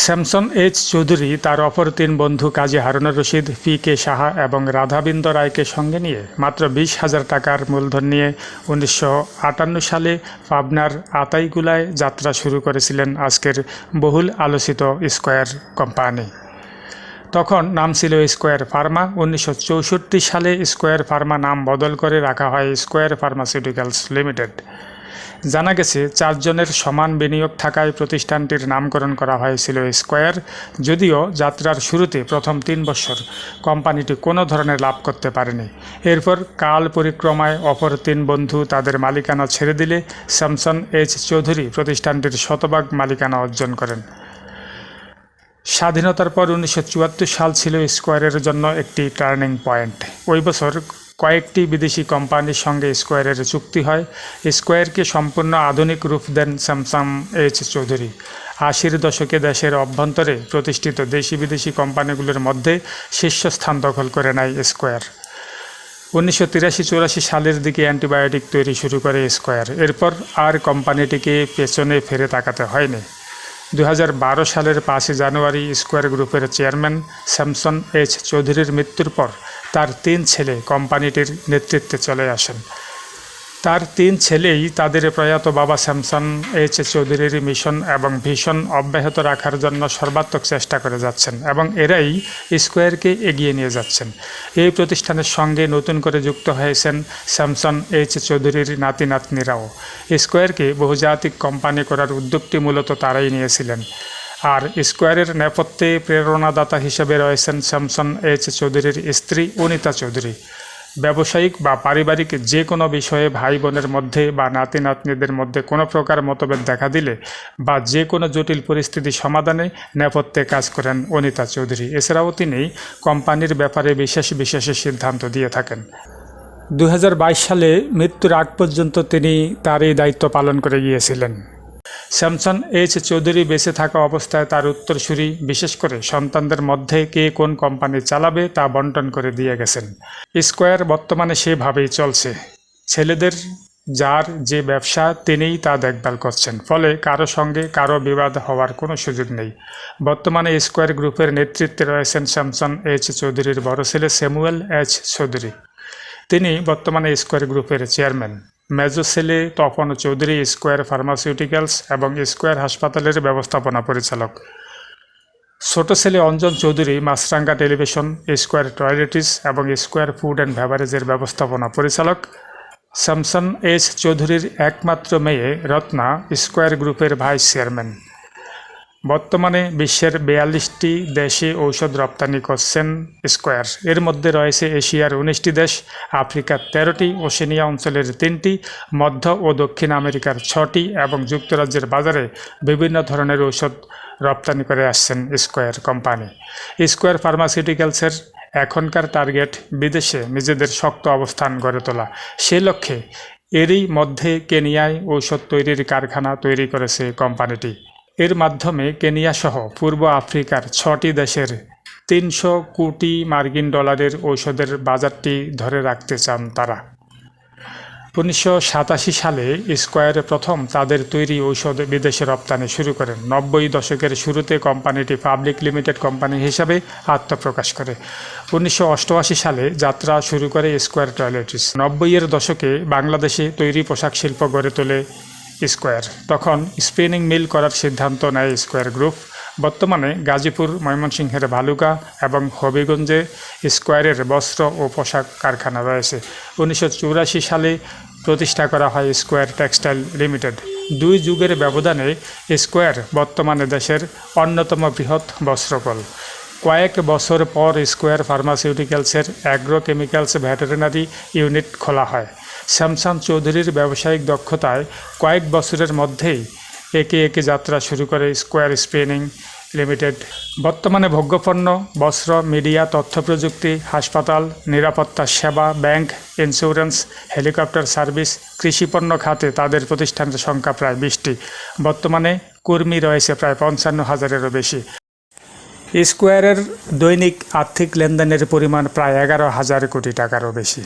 Samson H Chowdhury তার অপর তিন বন্ধু কাজী হারুনুর রশিদ, পি কে সাহা এবং রাধাবিন্দ রায়কে সঙ্গে নিয়ে মাত্র বিশ হাজার টাকার মূলধন নিয়ে উনিশশো আটান্ন সালে পাবনার আতাইগুলায় যাত্রা শুরু করেছিলেন আজকের বহুল আলোচিত স্কোয়ার কোম্পানি। তখন নাম ছিল স্কোয়ার ফার্মা। উনিশশো চৌষট্টি সালে স্কোয়ার ফার্মা নাম বদল করে রাখা হয় স্কোয়ার ফার্মাসিউটিক্যালস লিমিটেড। জানা গেছে, চারজনের সমান বিনিয়োগ থাকায় প্রতিষ্ঠানটির নামকরণ করা হয়েছিল স্কোয়ার, যদিও যাত্রার শুরুতে প্রথম তিন বছর কোম্পানিটি কোনো ধরনের লাভ করতে পারেনি। এরপর কাল পরিক্রমায় অপর তিন বন্ধু তাদের মালিকানা ছেড়ে দিলে স্যামসন এইচ চৌধুরী প্রতিষ্ঠানটির শতভাগ মালিকানা অর্জন করেন। স্বাধীনতার পর উনিশশো চুয়াত্তর সাল ছিল স্কোয়ারের জন্য একটি টার্নিং পয়েন্ট। ওই বছর কয়েকটি বিদেশি কোম্পানির সঙ্গে স্কোয়ারের চুক্তি হয়। স্কোয়ারকে সম্পূর্ণ আধুনিক রূপ দেন স্যামসাং এইচ চৌধুরী। আশির দশকে দেশের অভ্যন্তরে প্রতিষ্ঠিত দেশি বিদেশি কোম্পানিগুলোর মধ্যে শীর্ষস্থান দখল করে নেয় স্কোয়ার। উনিশশো তিরাশি চুরাশি সালের দিকে অ্যান্টিবায়োটিক তৈরি শুরু করে স্কোয়ার। এরপর আর কোম্পানিটিকে পেছনে ফিরে তাকাতে হয়নি। দু হাজার বারো সালের পাঁচই জানুয়ারি স্কোয়ার গ্রুপের চেয়ারম্যান স্যামসন এইচ চৌধুরীর মৃত্যুর পর তার তিন ছেলে কোম্পানিটির নেতৃত্বে চলে আসেন। তার তিন ছেলেই তাদের প্রয়াত বাবা স্যামসন এইচ চৌধুরীর মিশন এবং ভীষণ অব্যাহত রাখার জন্য সর্বাত্মক চেষ্টা করে যাচ্ছেন এবং এরাই স্কোয়ারকে এগিয়ে নিয়ে যাচ্ছেন। এই প্রতিষ্ঠানের সঙ্গে নতুন করে যুক্ত হয়েছেন স্যামসন এইচ চৌধুরীর নাতি নাতনিরাও স্কোয়ারকে বহুজাতিক কোম্পানি করার উদ্যোগটি মূলত তারাই নিয়েছিলেন। আর স্কোয়ারের নেপথ্যে প্রেরণাদাতা হিসেবে রয়েছেন স্যামসন এইচ চৌধুরীর স্ত্রী অনিতা চৌধুরী। ব্যবসায়িক বা পারিবারিক যে কোনো বিষয়ে ভাই বোনের মধ্যে বা নাতি নাতনিদের মধ্যে কোনো প্রকার মতভেদ দেখা দিলে বা যে কোনো জটিল পরিস্থিতি সমাধানে নেপথ্যে কাজ করেন অনিতা চৌধুরী। এছাড়াও তিনি কোম্পানির ব্যাপারে বিশেষ বিশেষ সিদ্ধান্ত দিয়ে থাকেন। দু হাজার বাইশ সালে মৃত্যুর আগ পর্যন্ত তিনি তার এই দায়িত্ব পালন করে গিয়েছিলেন। স্যামসন এইচ চৌধুরী বেঁচে থাকা অবস্থায় তার উত্তরসূরি, বিশেষ করে সন্তানদের মধ্যে কে কোন কোম্পানি চালাবে তা বন্টন করে দিয়ে গেছেন। স্কোয়ার বর্তমানে সেভাবেই চলছে। ছেলেদের যার যে ব্যবসা, তিনিই তা দেখভাল করছেন। ফলে কারও সঙ্গে কারও বিবাদ হওয়ার কোনো সুযোগ নেই। বর্তমানে স্কোয়ার গ্রুপের নেতৃত্বে রয়েছেন স্যামসন এইচ চৌধুরীর বড় ছেলে স্যামুয়েল এইচ চৌধুরী। তিনি বর্তমানে স্কোয়ার গ্রুপের চেয়ারম্যান। মেজো ছেলে তপন চৌধুরী, স্কোয়ার ফার্মাসিউটিক্যালস এবং স্কোয়ার হাসপাতালের ব্যবস্থাপনা পরিচালক। ছোট ছেলে Anjan Chowdhury Maasranga television, Square toiletries এবং স্কোয়ার ফুড অ্যান্ড ব্যাভারেজের ব্যবস্থাপনা পরিচালক। স্যামসন এস চৌধুরীর একমাত্র মেয়ে রত্না, স্কোয়ার গ্রুপের ভাইস চেয়ারম্যান। বর্তমানে বিশ্বের বেয়াল্লিশটি দেশে ঔষধ রপ্তানি করছেন স্কোয়ার। এর মধ্যে রয়েছে এশিয়ার উনিশটি দেশ, আফ্রিকার তেরোটি, ওশেনিয়া অঞ্চলের তিনটি, মধ্য ও দক্ষিণ আমেরিকার ছটি এবং যুক্তরাজ্যের বাজারে বিভিন্ন ধরনের ঔষধ রপ্তানি করে আসছেন স্কোয়ার কোম্পানি। স্কোয়ার ফার্মাসিউটিক্যালসের এখনকার টার্গেট বিদেশে নিজেদের শক্ত অবস্থান গড়ে তোলা। সে লক্ষ্যে এরই মধ্যে কেনিয়ায় ঔষধ তৈরির কারখানা তৈরি করেছে কোম্পানিটি। এর মাধ্যমে কেনিয়া সহ পূর্ব আফ্রিকার ছটি দেশের তিনশো কোটি মার্কিন ডলারের ঔষধের বাজারটি ধরে রাখতে চান তারা। উনিশশো সাতাশি সালে স্কোয়ার প্রথম তাদের তৈরি ঔষধ বিদেশে রপ্তানি শুরু করেন। নব্বই দশকের শুরুতে কোম্পানিটি পাবলিক লিমিটেড কোম্পানি হিসাবে আত্মপ্রকাশ করে। উনিশশো অষ্টআশি সালে যাত্রা শুরু করে স্কোয়ার টয়লেটিস। নব্বইয়ের দশকে বাংলাদেশে তৈরি পোশাক শিল্প গড়ে তোলে স্কোয়ার। তখন স্পিনিং মিল করার সিদ্ধান্ত নেয় স্কোয়ার গ্রুপ। বর্তমানে গাজীপুর, ময়মনসিংহের ভালুকা এবং হবিগঞ্জে স্কোয়ারের বস্ত্র ও পোশাক কারখানা রয়েছে। উনিশশো চুরাশি সালে প্রতিষ্ঠা করা হয় স্কোয়ার টেক্সটাইল লিমিটেড। দুই যুগের ব্যবধানে স্কোয়ার বর্তমানে দেশের অন্যতম বৃহৎ বস্ত্রকল। কয়েক বছর পর স্কোয়ার ফার্মাসিউটিক্যালসের অ্যাগ্রোকেমিক্যালস ভেটেরিনারি ইউনিট খোলা হয়। শ্যামসান চৌধুরীর ব্যবসায়িক দক্ষতায় কয়েক বছরের মধ্যেই একে একে যাত্রা শুরু করে স্কোয়ার স্পেনিং লিমিটেড। বর্তমানে ভোগ্যপণ্য, বস্ত্র, মিডিয়া, তথ্য প্রযুক্তি, হাসপাতাল, নিরাপত্তা সেবা, ব্যাংক, ইন্স্যুরেন্স, হেলিকপ্টার সার্ভিস কৃষিপণ্য খাতে তাদের প্রতিষ্ঠানের সংখ্যা প্রায় বিশটি। বর্তমানে কর্মী রয়েছে প্রায় পঞ্চান্ন হাজারেরও বেশি। স্কোয়ারের দৈনিক আর্থিক লেনদেনের পরিমাণ প্রায় এগারো হাজার কোটি টাকারও বেশি।